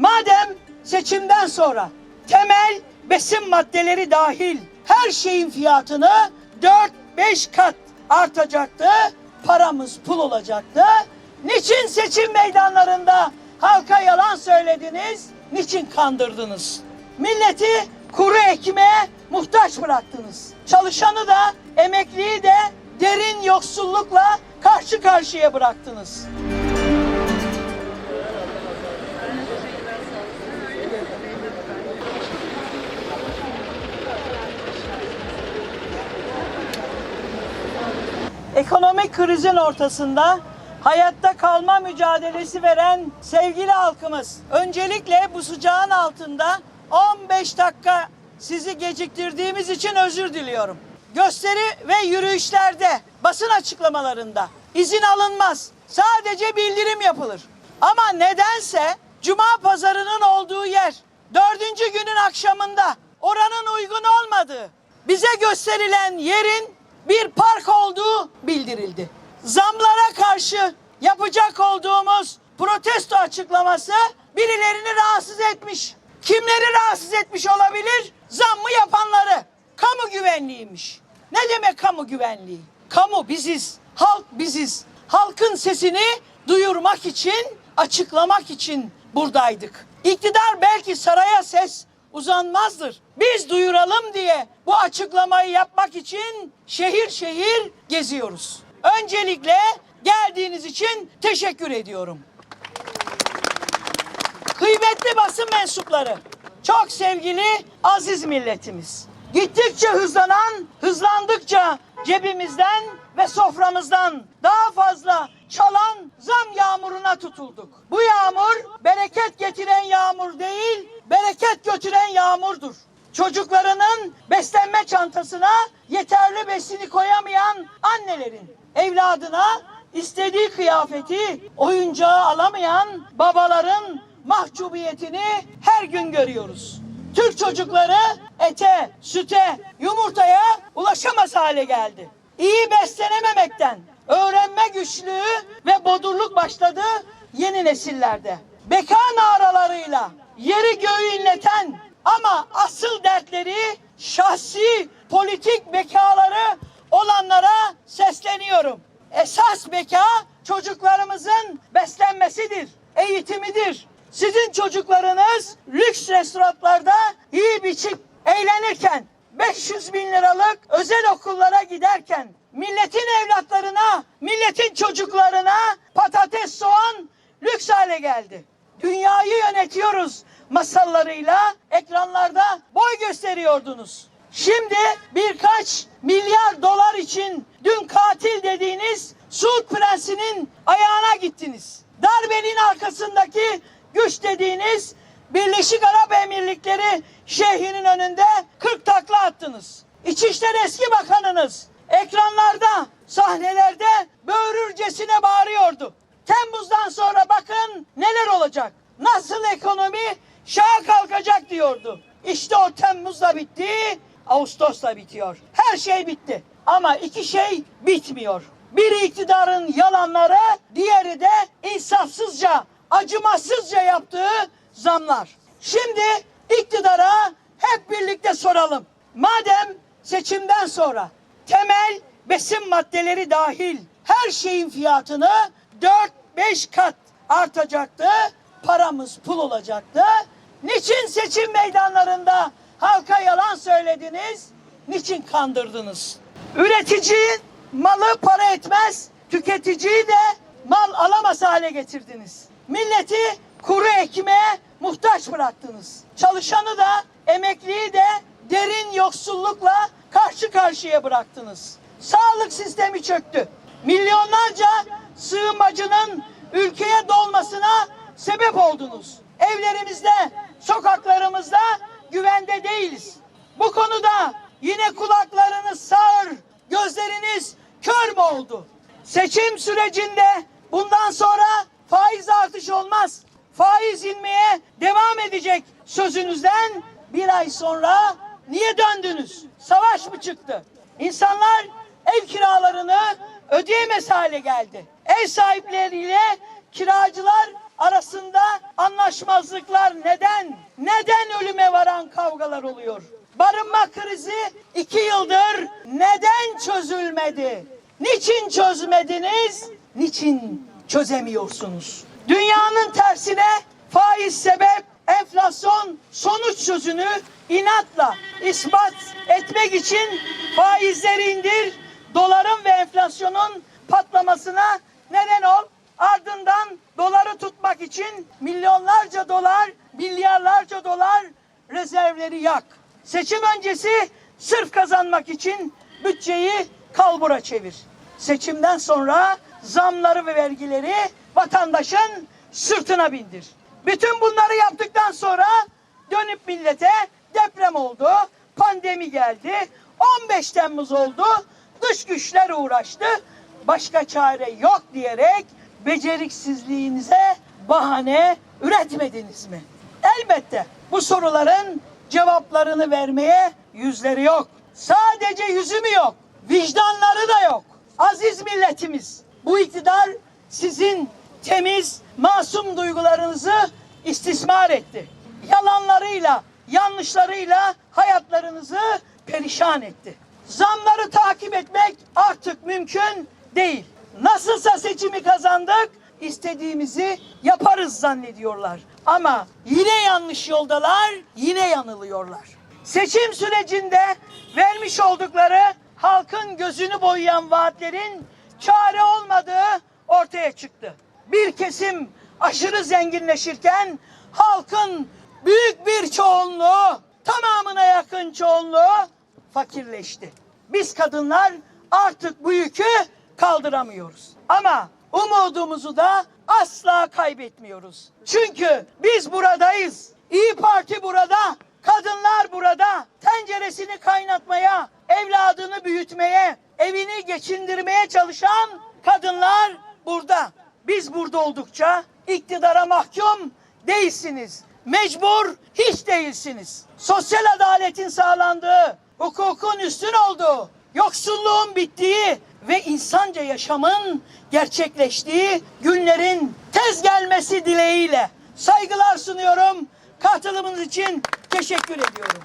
Madem seçimden sonra temel besin maddeleri dahil her şeyin fiyatını 4-5 kat artacaktı, paramız pul olacaktı. Niçin seçim meydanlarında halka yalan söylediniz? Niçin kandırdınız? Milleti kuru ekmeğe muhtaç bıraktınız. Çalışanı da emekliyi de derin yoksullukla karşı karşıya bıraktınız. Ekonomik krizin ortasında hayatta kalma mücadelesi veren sevgili halkımız. Öncelikle bu sıcağın altında 15 dakika sizi geciktirdiğimiz için özür diliyorum. Gösteri ve yürüyüşlerde, basın açıklamalarında izin alınmaz. Sadece bildirim yapılır. Ama nedense Cuma pazarının olduğu yer dördüncü günün akşamında oranın uygun olmadığı bize gösterilen yerin bir park olduğu bildirildi. Zamlara karşı yapacak olduğumuz protesto açıklaması birilerini rahatsız etmiş. Kimleri rahatsız etmiş olabilir? Zammı yapanları. Kamu güvenliğiymiş. Ne demek kamu güvenliği? Kamu biziz, halk biziz. Halkın sesini duyurmak için, açıklamak için buradaydık. İktidar belki saraya ses uzanmazdır. Biz duyuralım diye bu açıklamayı yapmak için şehir şehir geziyoruz. Öncelikle geldiğiniz için teşekkür ediyorum. Kıymetli basın mensupları, çok sevgili aziz milletimiz. Gittikçe hızlanan, hızlandıkça cebimizden ve soframızdan daha fazla çalan zam yağmuruna tutulduk. Bu yağmur bereket getiren yağmur değil, bereket götüren yağmurdur. Çocuklarının beslenme çantasına yeterli besini koyamayan annelerin evladına istediği kıyafeti, oyuncağı alamayan babaların mahcubiyetini her gün görüyoruz. Türk çocukları ete, süte, yumurtaya ulaşamaz hale geldi. İyi beslenememekten öğrenme güçlüğü ve bodurluk başladı yeni nesillerde. Beka naralarıyla yeri göğü inleten ama asıl dertleri şahsi politik bekaları olanlara sesleniyorum. Esas beka çocuklarımızın beslenmesidir, eğitimidir. Sizin çocuklarınız lüks restoranlarda yiyip içip eğlenirken 500 bin liralık özel okullara giderken milletin evlatlarına, milletin çocuklarına patates, soğan lüks hale geldi. Dünyayı yönetiyoruz masallarıyla ekranlarda boy gösteriyordunuz. Şimdi birkaç milyar dolar için dün katil dediğiniz Suud Prensi'nin ayağına gittiniz. Darbenin arkasındaki güç dediğiniz Birleşik Arap Emirlikleri şeyhinin önünde 40 takla attınız. İçişleri eski bakanınız ekranlarda, sahnelerde böğürürcesine bağırıyordu. Temmuz'dan sonra bakın neler olacak. Nasıl ekonomi şaha kalkacak diyordu. İşte o Temmuz'da bitti, Ağustos'ta bitiyor. Her şey bitti. Ama iki şey bitmiyor. Biri iktidarın yalanları, diğeri de insafsızca, acımasızca yaptığı zamlar. Şimdi iktidara hep birlikte soralım. Madem seçimden sonra temel besin maddeleri dahil her şeyin fiyatını 4-5 kat artacaktı, paramız pul olacaktı. Niçin seçim meydanlarında halka yalan söylediniz? Niçin kandırdınız? Üretici malı para etmez, tüketiciyi de mal alamaz hale getirdiniz. Milleti kuru ekmeğe muhtaç bıraktınız. Çalışanı da emekliyi de derin yoksullukla karşı karşıya bıraktınız. Sağlık sistemi çöktü. Milyonlarca sığınmacının ülkeye dolmasına sebep oldunuz. Evlerimizde, sokaklarımızda güvende değiliz. Bu konuda yine kulaklarınız sağır, gözleriniz kör mü oldu? Seçim sürecinde bundan sonra faiz artış olmaz. Faiz inmeye devam edecek sözünüzden bir ay sonra niye döndünüz? Savaş mı çıktı? İnsanlar ev kiralarını ödeyemez hale geldi. Ev sahipleriyle kiracılar arasında anlaşmazlıklar neden? Neden ölüme varan kavgalar oluyor? Barınma krizi iki yıldır neden çözülmedi? Niçin çözmediniz? Niçin çözemiyorsunuz? Dünyanın tersine faiz sebep, enflasyon sonuç sözünü inatla ispat etmek için faizleri indir, doların ve enflasyonun patlamasına neden ol. Ardından doları tutmak için milyonlarca dolar, milyarlarca dolar rezervleri yak. Seçim öncesi sırf kazanmak için bütçeyi kalbura çevir. Seçimden sonra zamları ve vergileri vatandaşın sırtına bindir. Bütün bunları yaptıktan sonra dönüp millete deprem oldu, pandemi geldi, 15 Temmuz oldu, dış güçler uğraştı, başka çare yok diyerek beceriksizliğinize bahane üretmediniz mi? Elbette bu soruların cevaplarını vermeye yüzleri yok. Sadece yüzü mü yok? Vicdanları da yok. Aziz milletimiz, bu iktidar sizin temiz, masum duygularınızı istismar etti. Yalanlarıyla, yanlışlarıyla hayatlarınızı perişan etti. Zamları takip etmek artık mümkün değil. Nasılsa seçimi kazandık, istediğimizi yaparız zannediyorlar. Ama yine yanlış yoldalar, yine yanılıyorlar. Seçim sürecinde vermiş oldukları halkın gözünü boyayan vaatlerin çare olmadığı ortaya çıktı. Bir kesim aşırı zenginleşirken halkın büyük bir çoğunluğu, tamamına yakın çoğunluğu fakirleşti. Biz kadınlar artık bu yükü kaldıramıyoruz. Ama umudumuzu da asla kaybetmiyoruz. Çünkü biz buradayız. İyi Parti burada, kadınlar burada. Tenceresini kaynatmaya, evladını büyütmeye, evini geçindirmeye çalışan kadınlar burada. Biz burada oldukça iktidara mahkum değilsiniz. Mecbur hiç değilsiniz. Sosyal adaletin sağlandığı, hukukun üstün olduğu, yoksulluğun bittiği ve insanca yaşamın gerçekleştiği günlerin tez gelmesi dileğiyle saygılar sunuyorum. Katılımınız için teşekkür ediyorum.